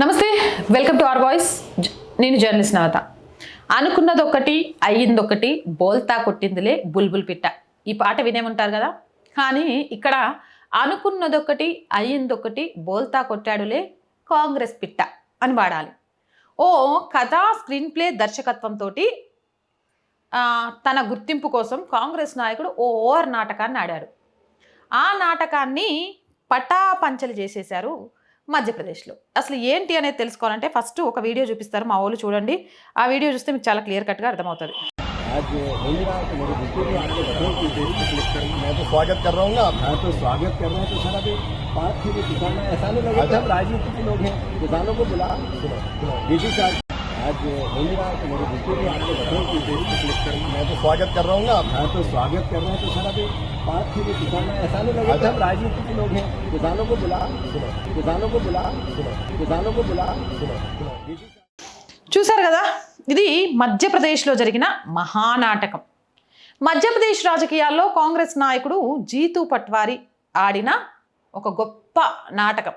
నమస్తే welcome to R voice. నేను journalist Navatha. అనుకున్నది ఒకటి అయ్యింది ఒకటి బోల్తా కొట్టిందిలే బుల్బుల్ పిట్ట. ఈ పాట వినేమంటారు కదా? కానీ ఇక్కడ అనుకున్నదొకటి అయ్యిందొకటి బోల్తా కొట్టాడులే కాంగ్రెస్ పిట్ట అని వాడాలి ఓ కథా స్క్రీన్ ప్లే దర్శకత్వంతో తన గుర్తింపు కోసం కాంగ్రెస్ నాయకుడు ఓ ఓవర్ నాటకాన్ని ఆడారు. ఆ నాటకాన్ని పటాపంచలు చేసేశారు మధ్యప్రదేశ్లో అసలు ఏంటి అనేది తెలుసుకోవాలంటే ఫస్ట్ ఒక వీడియో చూపిస్తారు మా వాళ్ళు చూడండి ఆ వీడియో చూస్తే మీకు చాలా క్లియర్ కట్గా అర్థమవుతుంది आज हो ही रहा है तो मेरे बिल्कुल भी आपको बताऊं कि देरी से क्लिक करूँ मैं तो स्वागत कर रहा हूँ ना हाँ तो स्वागत कर रहे हैं तो सर अभी बात थी कि किसान ऐसा नहीं लगा कि हम राजनीति के लोग हैं किसानों को बुला सुनो सुनो डीसी साहब आज हो ही रहा है तो मेरे बिल्कुल भी आपको बताऊं कि देरी से क्लिक करूँ मैं तो स्वागत कर रहा हूँ ना हाँ तो स्वागत कर रहे हैं तो सर अभी बात थी कि किसान ऐसा नहीं लगा कि हम राजनीति के लोग हैं किसानों को बुला सुनो किसानों को बुला सुनो किसानों को बुला सुनो सुनो डीसी साहब చూశారు కదా ఇది మధ్యప్రదేశ్లో జరిగిన మహానాటకం మధ్యప్రదేశ్ రాజకీయాల్లో కాంగ్రెస్ నాయకుడు జీతు పట్వారి ఆడిన ఒక గొప్ప నాటకం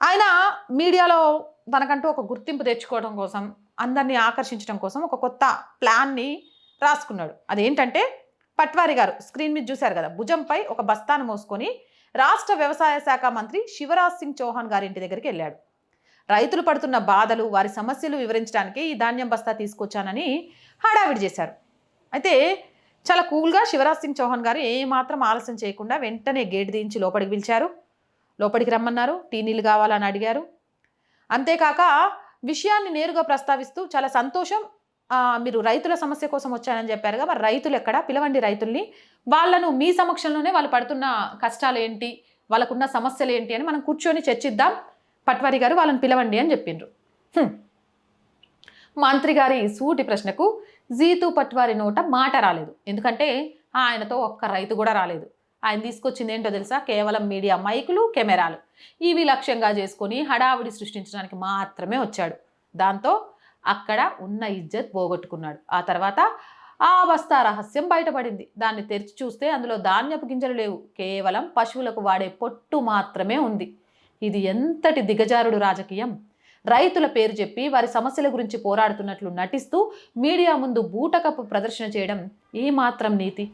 ఆయన మీడియాలో తనకంటూ ఒక గుర్తింపు తెచ్చుకోవడం కోసం అందరినీ ఆకర్షించడం కోసం ఒక కొత్త ప్లాన్ని రాసుకున్నాడు. అదేంటంటే పట్వారి గారు స్క్రీన్ మీద చూశారు కదా భుజంపై ఒక బస్తాను మోసుకొని రాష్ట్ర వ్యవసాయ శాఖ మంత్రి శివరాజ్ సింగ్ చౌహాన్ గారి ఇంటి దగ్గరికి వెళ్ళాడు. రైతులు పడుతున్న బాధలు వారి సమస్యలు వివరించడానికి ఈ ధాన్యం బస్తా తీసుకొచ్చానని హడావిడి చేశారు. అయితే చాలా కూల్గా శివరాజ్ సింగ్ చౌహాన్ గారు ఏమాత్రం ఆలస్యం చేయకుండా వెంటనే గేట్ దించి లోపలికి పిలిచారు. లోపలికి రమ్మన్నారు టీ నీళ్ళు కావాలని అడిగారు. అంతేకాక విషయాన్ని నేరుగా ప్రస్తావిస్తూ చాలా సంతోషం మీరు రైతుల సమస్య కోసం వచ్చానని చెప్పారుగా మరి రైతులు ఎక్కడ? పిలవండి రైతుల్ని. వాళ్ళను మీ సమక్షంలోనే వాళ్ళు పడుతున్న కష్టాలు ఏంటి వాళ్ళకున్న సమస్యలు ఏంటి అని మనం కూర్చొని చర్చిద్దాం. పట్వారి గారు వాళ్ళని పిలవండి అని చెప్పిండ్రు. మంత్రి గారి సూటి ప్రశ్నకు జీతు పట్వారి నోట మాట రాలేదు. ఎందుకంటే ఆయనతో ఒక్క రైతు కూడా రాలేదు. ఆయన తీసుకొచ్చింది ఏంటో తెలుసా? కేవలం మీడియా మైకులు కెమెరాలు. ఇవి లక్ష్యంగా చేసుకొని హడావిడి సృష్టించడానికి మాత్రమే వచ్చాడు. దాంతో అక్కడ ఉన్న ఇజ్జత్ పోగొట్టుకున్నాడు. ఆ తర్వాత ఆ బస్తా రహస్యం బయటపడింది. దాన్ని తెరిచి చూస్తే అందులో ధాన్యపు గింజలు లేవు. కేవలం పశువులకు వాడే పొట్టు మాత్రమే ఉంది. ఇది ఎంతటి దిగజారుడు రాజకీయం? రైతుల పేరు చెప్పి వారి సమస్యల గురించి పోరాడుతున్నట్లు నటిస్తూ మీడియా ముందు బూటకప్పు ప్రదర్శన చేయడం ఏమాత్రం నీతి.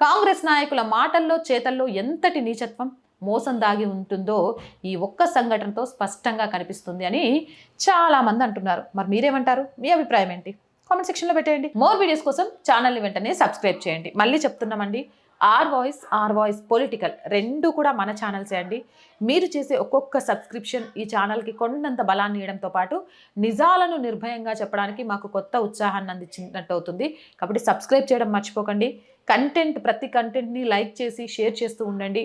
కాంగ్రెస్ నాయకుల మాటల్లో చేతల్లో ఎంతటి నీచత్వం మోసం దాగి ఉంటుందో ఈ ఒక్క సంఘటనతో స్పష్టంగా కనిపిస్తుంది అని చాలామంది అంటున్నారు. మరి మీరేమంటారు? మీ అభిప్రాయం ఏంటి? కామెంట్ సెక్షన్లో పెట్టేయండి. మోర్ వీడియోస్ కోసం ఛానల్ని వెంటనే సబ్స్క్రైబ్ చేయండి. మళ్ళీ చెప్తున్నామండి. R voice R voice political రెండు కూడా మన ఛానల్సే అండి. మీరు చేసే ఒక్కొక్క సబ్స్క్రిప్షన్ ఈ ఛానల్కి కొండంత బలాన్ని ఇవ్వడంతో పాటు నిజాలను నిర్భయంగా చెప్పడానికి మాకు కొత్త ఉత్సాహాన్ని అందించినట్టు అవుతుంది. కాబట్టి సబ్స్క్రైబ్ చేయడం మర్చిపోకండి. కంటెంట్ ప్రతి కంటెంట్ని లైక్ చేసి షేర్ చేస్తూ ఉండండి.